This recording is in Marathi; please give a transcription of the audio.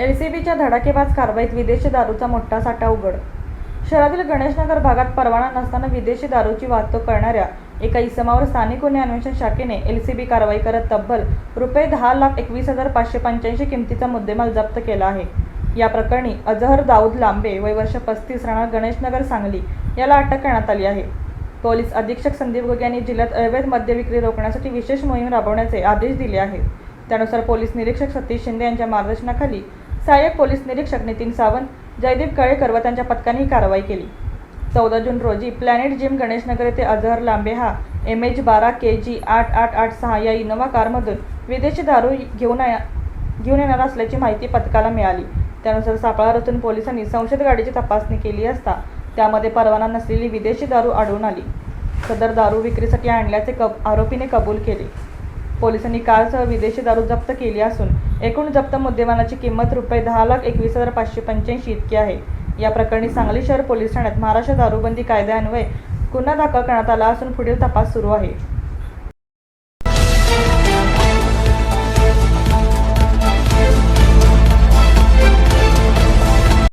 एलसीबीच्या धडाकेबाज कारवाईत विदेशी दारूचा मोठा साठा उघड. शहरातील गणेशनगर भागात परवाना नसताना विदेशी दारूची वाहतूक करणाऱ्या एका इसमावर स्थानिक गुन्हे अन्वेषण शाखेने एलसीबी कारवाई करत तब्बल रुपये दहा लाख एकवीस हजार पाचशे पंच्याऐंशी किमतीचा मुद्देमाल जप्त केला आहे. या प्रकरणी अजहर दाऊद लांबे वय वर्ष पस्तीस राहणार गणेशनगर सांगली याला अटक करण्यात आली आहे. पोलीस अधीक्षक संदीप गोगे यांनी जिल्ह्यात अवैध मद्य विक्री रोखण्यासाठी विशेष मोहीम राबवण्याचे आदेश दिले आहेत. त्यानुसार पोलीस निरीक्षक सतीश शिंदे यांच्या मार्गदर्शनाखाली सहाय्यक पोलीस निरीक्षक नितीन सावंत जयदीप कळेकर व त्यांच्या पथकाने ही कारवाई केली. चौदा जून रोजी प्लॅनेट जिम गणेशनगर येथे अजहर लांबे हा एम एच बारा के जी आठ आठ आठ सहा या इनोव्हा कारमधून विदेशी दारू घेऊन घेऊन येणार असल्याची माहिती पथकाला मिळाली. त्यानुसार सापळा रचून पोलिसांनी संशयित गाडीची तपासणी केली असता त्यामध्ये परवाना नसलेली विदेशी दारू आढळून आली. सदर दारू विक्रीसाठी आणल्याचे कब आरोपीने कबूल केले. पोलिसांनी कारसह विदेशी दारू जप्त केली असून एकूण जप्त मुद्देमानाची किंमत रुपये दहा लाख एकवीस हजार पाचशे पंच्याऐंशी इतकी आहे. या प्रकरणी सांगली शहर पोलीस ठाण्यात महाराष्ट्र दारूबंदी कायद्यान्वये गुन्हा दाखल करण्यात आला असून पुढील तपास सुरू आहे.